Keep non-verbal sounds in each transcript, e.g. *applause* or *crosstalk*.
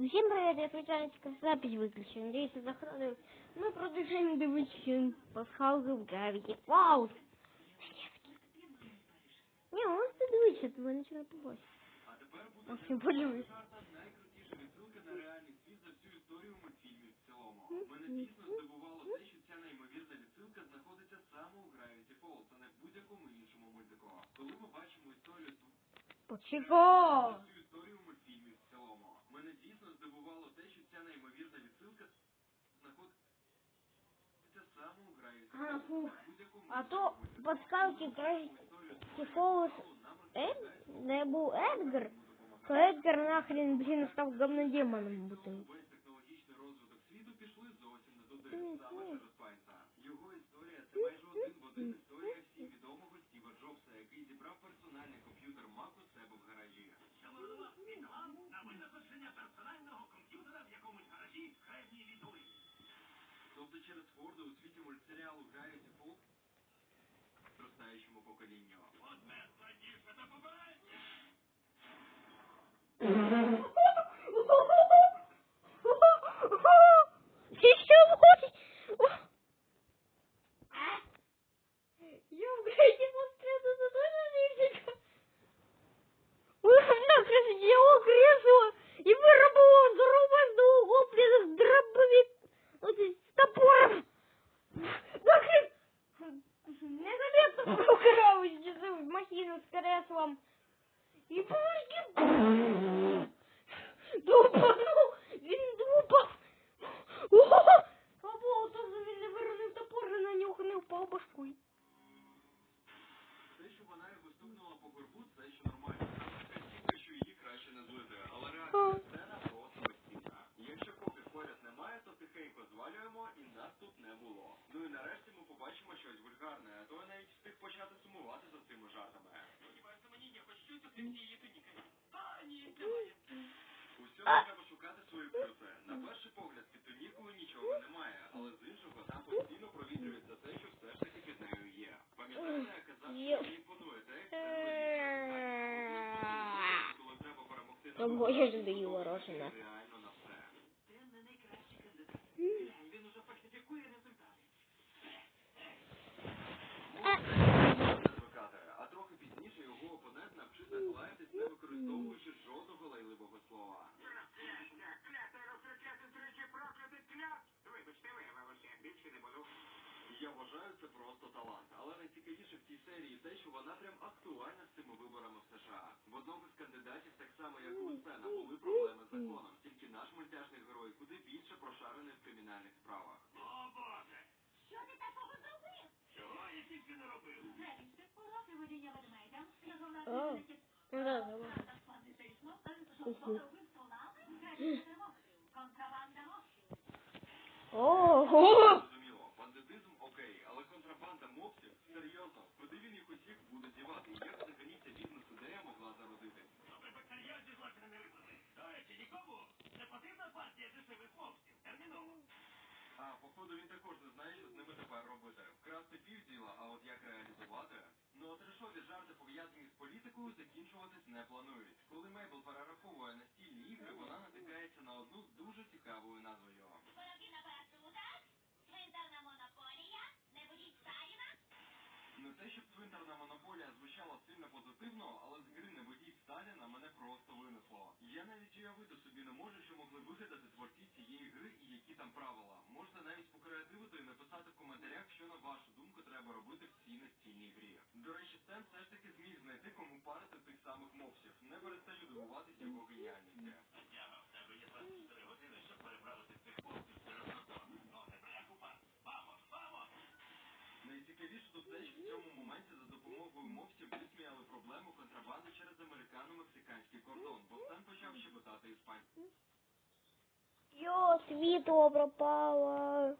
Всем привет, я случайно запись выключила. Надеюсь, это захоронил. Мы продолжаем дивитися пасхалки в Гравіті Фаус. Не, он ти дивишся, ти мене нічого не побачиш. А тепер буде Максим, подивись. жарта найкрутіша відсилка на реальний світ за всю історію мультфільмів в цілому. Мене дійсно здивувало те, що ця неймовірна відсилка знаходиться саме у Gravity Falls, а не в будь-якому іншому мультику. Коли ми бачимо історію Почекай! А, Falls, фух. а не в будь-якому А іншому то мультику. подсказки Gravity Історію Falls нам Ед? Не був Едгар, то Едгар нахрен, блін, став говнодемоном бути. Ronaldinho махину креслом. І поверхи. Дупанув. Він дупав. Ого! Слава Богу, то він не виронив топор і на нього не впав башкою. Те, що вона його стукнула по горбу, це ще нормально. Це що її краще не злити. Але реакція сцена просто безцінна. Якщо поки поряд немає, то тихенько звалюємо і нас тут не було. Ну і нарешті ми побачимо щось вульгарне, а то я навіть встиг почати сумувати за цими жартами. Сподіваюся, мені є хоч щось окрім цієї туніки. Та ні, немає. У треба шукати свої плюси. На перший погляд під тонікою нічого немає, але з іншого там постійно провітрюється те, що все ж таки під нею є. Пам'ятаєте, я казав, що мені імпонує те, як це коли треба перемогти на даю ворожина. Серії те, що вона прям актуальна з цими виборами в США. В одного з кандидатів, так само як у Сена, були проблеми з законом. Тільки наш мультяшний герой куди більше прошарений в кримінальних справах. О, Боже! Що ти такого зробив? Чого я тільки не робив? Навіщо уроки водіння ведмедя? Його О, власне сейсмо, жовтого робив столами, краще перемогти. Контрабанда мовчів. Ого! Зрозуміло, бандитизм окей, але контрабанда мопсів серйозно, куди він їх усіх буде дівати? І як взагалі ця бізнес-ідея могла зародитись? Добре, бактеріал зі злочини не визнали. До речі, нікому не потрібна партія дешевих мовців. Терміново. А, походу він також не знає, що з ними тепер робити. Вкрасти півділа, а от як реалізувати? Ну от трешові жарти пов'язані з політикою закінчуватись не планують. Коли Мейбл перераховує настільні ігри, вона натикається на одну з дуже цікавою назвою. Половина парашута, цвинтарна монополія, не будіть Сталіна. Не те, щоб цвинтарна монополія звучала сильно позитивно, але з гри не водіть Сталіна мене просто винесло. Я навіть уявити собі не можу, що могли вигадати творці цієї гри і які там правила. Можете навіть покреативити і написати в коментарях, що на вашу думку треба робити в цій настільній грі. До речі, Світло пропало.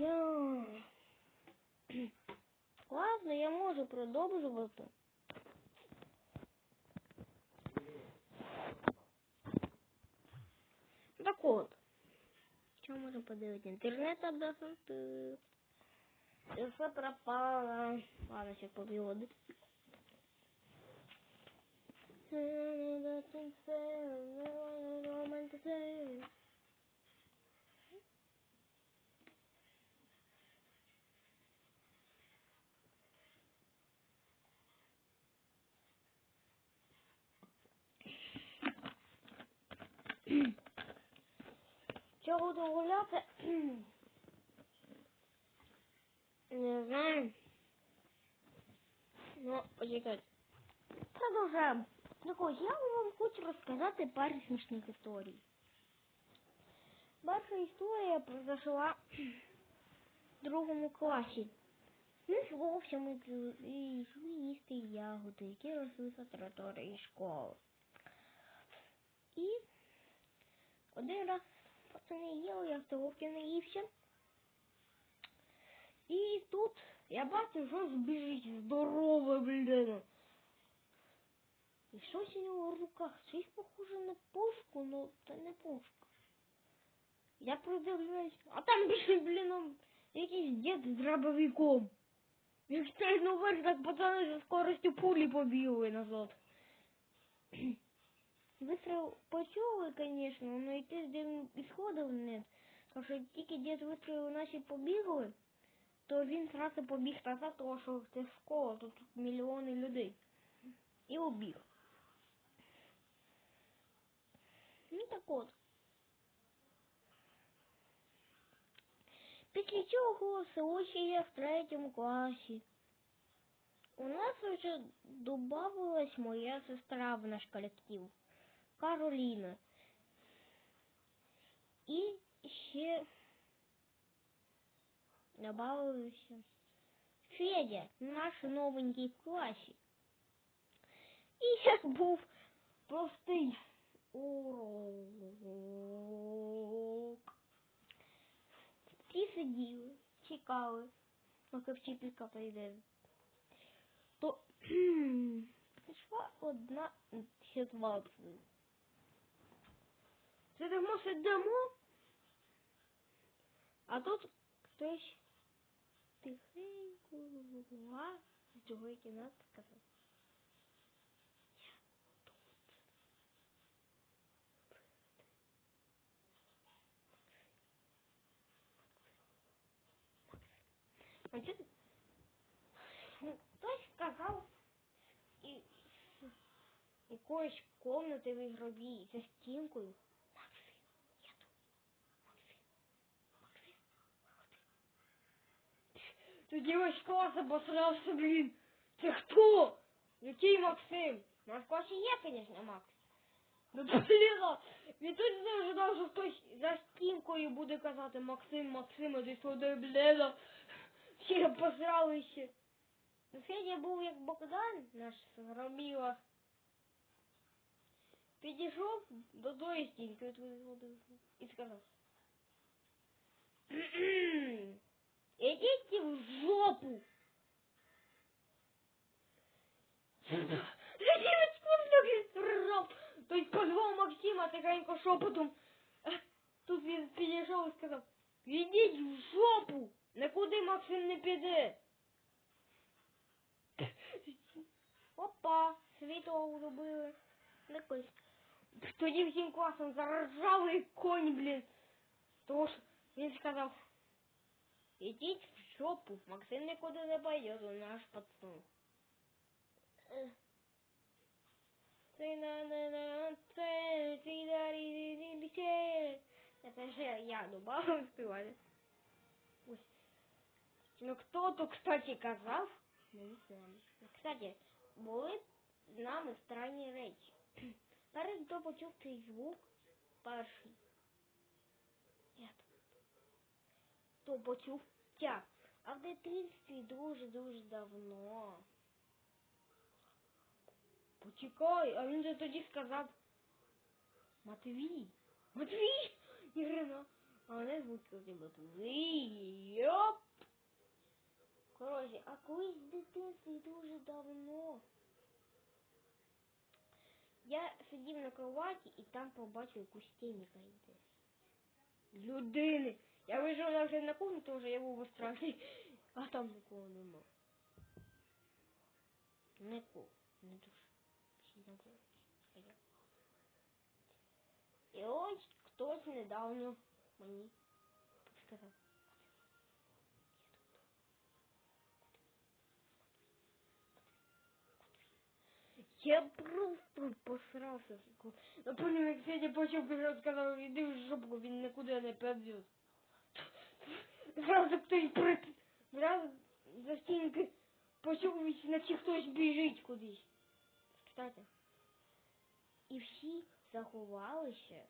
Йо. Ладно, я можу продовжувати. Так от. Що можу подивитися? Інтернет обдохнути. Все пропало. Ладно, say, I know that things say, I know what I'm all meant to say. Joe, the whole up it. Never mind. No, but you could. Tell. Ось, я вам хочу розказати пару смішних історій. Перша історія произошла в другому класі. Ми зовсім ми пили- і йшли їсти ягоди, які росли за території школи. І один раз пацани їли, я в столовці наївся. І тут я бачу, що збіжить здорове, блін. І щось у нього в руках, щось похоже на пушку, ну це не пушка. Я продивляюсь, а там більше, блін, якийсь дід з дробовиком. Він стрельнув вверх, так пацани зі скоростю пулі побігли назад. *clears throat* Вистріл почули, звісно, але йти з ним ісходив нет. Тому що тільки дід вистрілив наші побігли, то він зразу побіг назад, тому що це школа, тут мільйони людей. І убіг. Так от. Після цього село в третьому класі. У нас вже додавалась моя сестра в наш колектив. Кароліна. І ще добавився Федя, наш новенький в класі. І як був простий урок. Всі сиділи, чекали, поки вчителька прийде. То *clears throat* прийшла одна ситуація. Сидимо, сидимо, а тут хтось тихенько з другої кімнати сказав. Значит, ну, хтось сказав і якоїсь комнати в ігровій за стінкою. Максим, я тут. Максим, Максим, Максим. Тоді весь клас обосрався, блін. Це хто? Який Максим? У нас в класі є, звісно, Макс. Ну, блін, він тут не ожидав, що хтось за стінкою буде казати Максим, Максим, а десь туди, блін. Всі обосралися. Ну, Федя був як Богдан, наш громіла. Підійшов до тої стінки от визводив і сказав. *clears throat* Ідіть в жопу. Зачем спусток Той позвав Максима тихенько шепотом. Тут він підійшов і сказав, ідіть в жопу. Нікуди Максим не піде. Опа, світло зробили. Якось. Тоді всім класом заржали як конь, блін. Тому що він сказав, ідіть в жопу, Максим нікуди не пойде, он наш пацан. Це на на на це дарі Це. Ну кто-то, кстати, казав. Кстати, були з нами странні речі. Перед хто почув цей звук перший. Я то почув тя. А в дитинстві дуже-дуже давно. Почекай, а він же тоді сказав Матвій. Матвій! Ірина. А вони звуки Матвій. Йоп! Коротше, а колись в дитинстві дуже давно. Я сидів на кроваті і там побачив якусь тініка йде. Людини. Я вийшов навіть на кухню, тому що я був страхі, а там нікого нема. Дуже. Не дуже. І ось хтось недавно мені сказав. Я просто посрався. А потім, як Федя почав бігати, сказав, іди в жопу, він нікуди не піде. Зразу хтось прит... Зразу за стінки почув, наче хтось біжить кудись. Кстати. І всі заховалися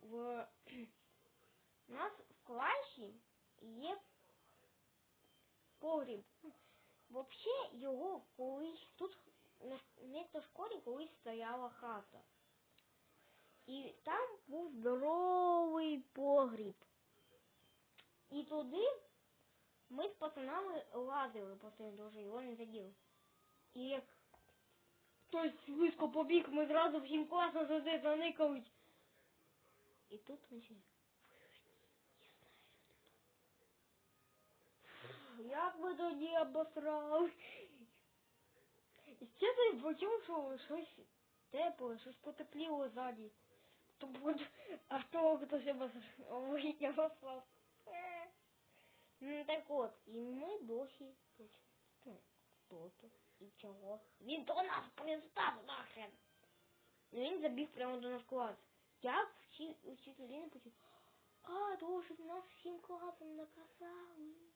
в... У нас в класі є погріб. Вообще його колись тут на вместо школі колись стояла хата. І там був здоровий погріб. І туди ми з пацанами лазили, він дуже його не задів. І як хтось близько побіг, ми зразу всім класно туди заникались. І тут ми ще... Як ми тоді обосрали? І чесно, я почув, що щось тепле, щось потепліло ззаді. То буде, а то хтось обосрав. Ну так от, і ми досі тут. Ну, хто? І чого? Він до нас пристав нахрен. Ну він забіг прямо до нас клас. Я всі вчителі не почув. А, того, що нас всім класом наказали.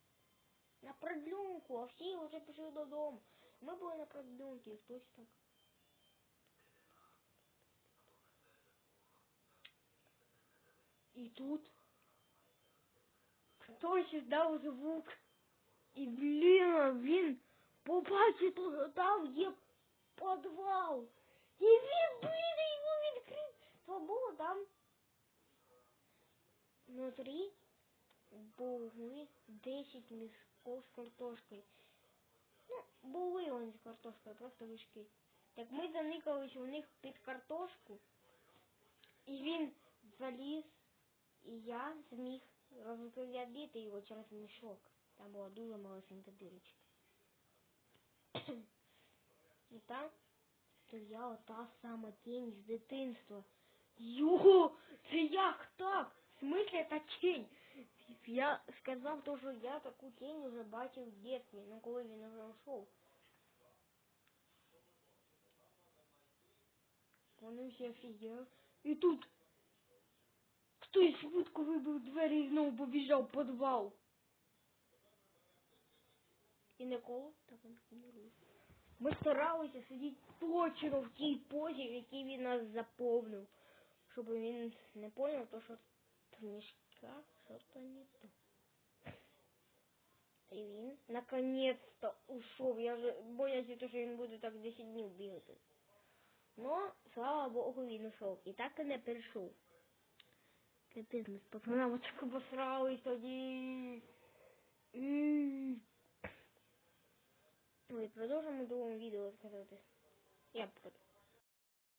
На продлюнку, а всі вже пішли додому. Ми були на продлюнці, і хтось так. І тут хтось дав звук. І, блін, він побачив, що там є підвал. І він, блін, його відкрив. То було там внутрі були 10 мішків З картошкою. Ну, були вони з картошкою, просто вишки. Так ми заникались у них під картошку, і він заліз, і я зміг розглядіти його через мішок. Там була дуже малесенька дирочка. *coughs* І там стояла та сама тінь з дитинства. Його, це як так? В смысле та тінь? Я сказав то, що я таку тінь вже бачив в дитинстві, ну коли він вже ушов. Вони всі офігели. І тут хтось швидко вибив двері і знову побіжав в підвал. І ніколи так не було. Ми старалися сидіти точно в тій позі, в якій він нас заповнив. Щоб він не поняв, то що в що-то не то. І він наконец-то ушов. Я вже боявся, що він буде так 10 днів бігати. Но, слава Богу, він ушов. І так і не перейшов. Капець, ми з пацанами так обосрались тоді. М. Ой, продовжимо в другому відео сказати. Я б